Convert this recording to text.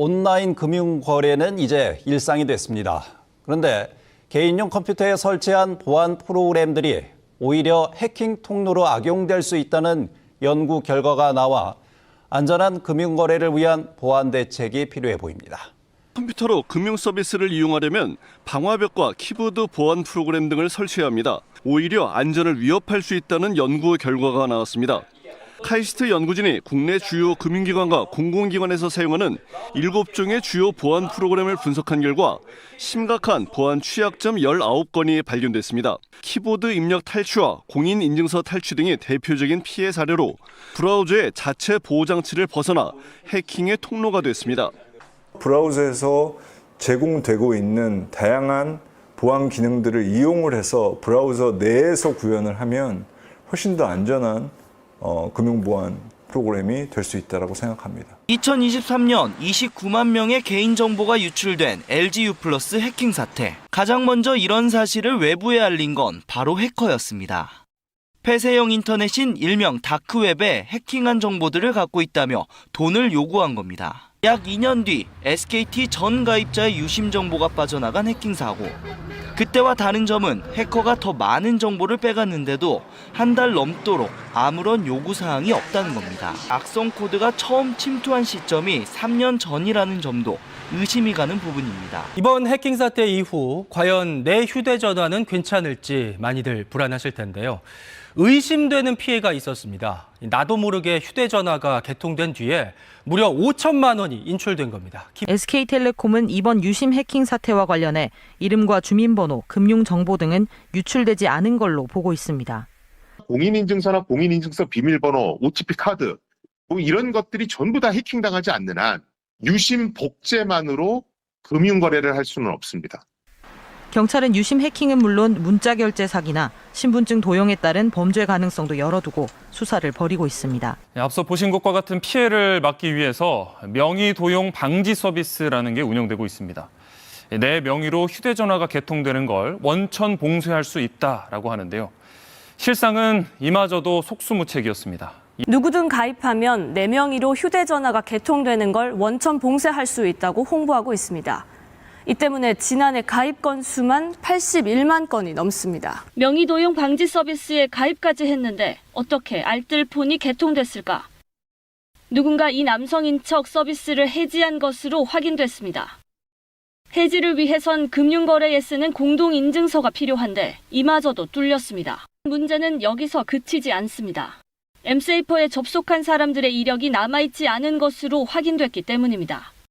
온라인 금융 거래는 이제 일상이 됐습니다. 그런데 개인용 컴퓨터에 설치한 보안 프로그램들이 오히려 해킹 통로로 악용될 수 있다는 연구 결과가 나와 안전한 금융 거래를 위한 보안 대책이 필요해 보입니다. 컴퓨터로 금융 서비스를 이용하려면 방화벽과 키보드 보안 프로그램 등을 설치해야 합니다. 오히려 안전을 위협할 수 있다는 연구 결과가 나왔습니다. 카이스트 연구진이 국내 주요 금융기관과 공공기관에서 사용하는 7종의 주요 보안 프로그램을 분석한 결과 심각한 보안 취약점 19건이 발견됐습니다. 키보드 입력 탈취와 공인 인증서 탈취 등이 대표적인 피해 사례로 브라우저의 자체 보호 장치를 벗어나 해킹의 통로가 됐습니다. 브라우저에서 제공되고 있는 다양한 보안 기능들을 이용을 해서 브라우저 내에서 구현을 하면 훨씬 더 안전한 어, 금융 보안 프로그램이 될 수 있다고 생각합니다. 2023년 29만 명의 개인정보가 유출된 LGU 해킹 사태. 가장 먼저 이런 사실을 외부에 알린 건 바로 해커였습니다. 폐쇄형 인터넷인 일명 다크웹에 해킹한 정보들을 갖고 있다며 돈을 요구한 겁니다. 약 2년 뒤 SKT 전 가입자의 유심 정보가 빠져나간 해킹 사고. 그때와 다른 점은 해커가 더 많은 정보를 빼갔는데도 한 달 넘도록 아무런 요구 사항이 없다는 겁니다. 악성 코드가 처음 침투한 시점이 3년 전이라는 점도 의심이 가는 부분입니다. 이번 해킹 사태 이후 과연 내 휴대전화는 괜찮을지 많이들 불안하실 텐데요. 의심되는 피해가 있었습니다. 나도 모르게 휴대전화가 개통된 뒤에 무려 5천만 원이 인출된 겁니다. 김- SK텔레콤은 이번 유심 해킹 사태와 관련해 이름과 주민번호, 금융정보 등은 유출되지 않은 걸로 보고 있습니다. 공인인증서나 공인인증서 비밀번호, OTP 카드 뭐 이런 것들이 전부 다 해킹당하지 않는 한 유심 복제만으로 금융거래를 할 수는 없습니다. 경찰은 유심 해킹은 물론 문자 결제 사기나 신분증 도용에 따른 범죄 가능성도 열어두고 수사를 벌이고 있습니다. 네, 앞서 보신 것과 같은 피해를 막기 위해서 명의 도용 방지 서비스라는 게 운영되고 있습니다. 내 명의로 휴대전화가 개통되는 걸 원천 봉쇄할 수 있다라고 하는데요. 실상은 이마저도 속수무책이었습니다. 누구든 가입하면 내 명의로 휴대전화가 개통되는 걸 원천 봉쇄할 수 있다고 홍보하고 있습니다. 이 때문에 지난해 가입 건수만 81만 건이 넘습니다. 명의 도용 방지 서비스에 가입까지 했는데 어떻게 알뜰폰이 개통됐을까? 누군가 이 남성인 척 서비스를 해지한 것으로 확인됐습니다. 해지를 위해선 금융거래에 쓰는 공동인증서가 필요한데 이마저도 뚫렸습니다. 문제는 여기서 그치지 않습니다. 엠세이퍼에 접속한 사람들의 이력이 남아있지 않은 것으로 확인됐기 때문입니다.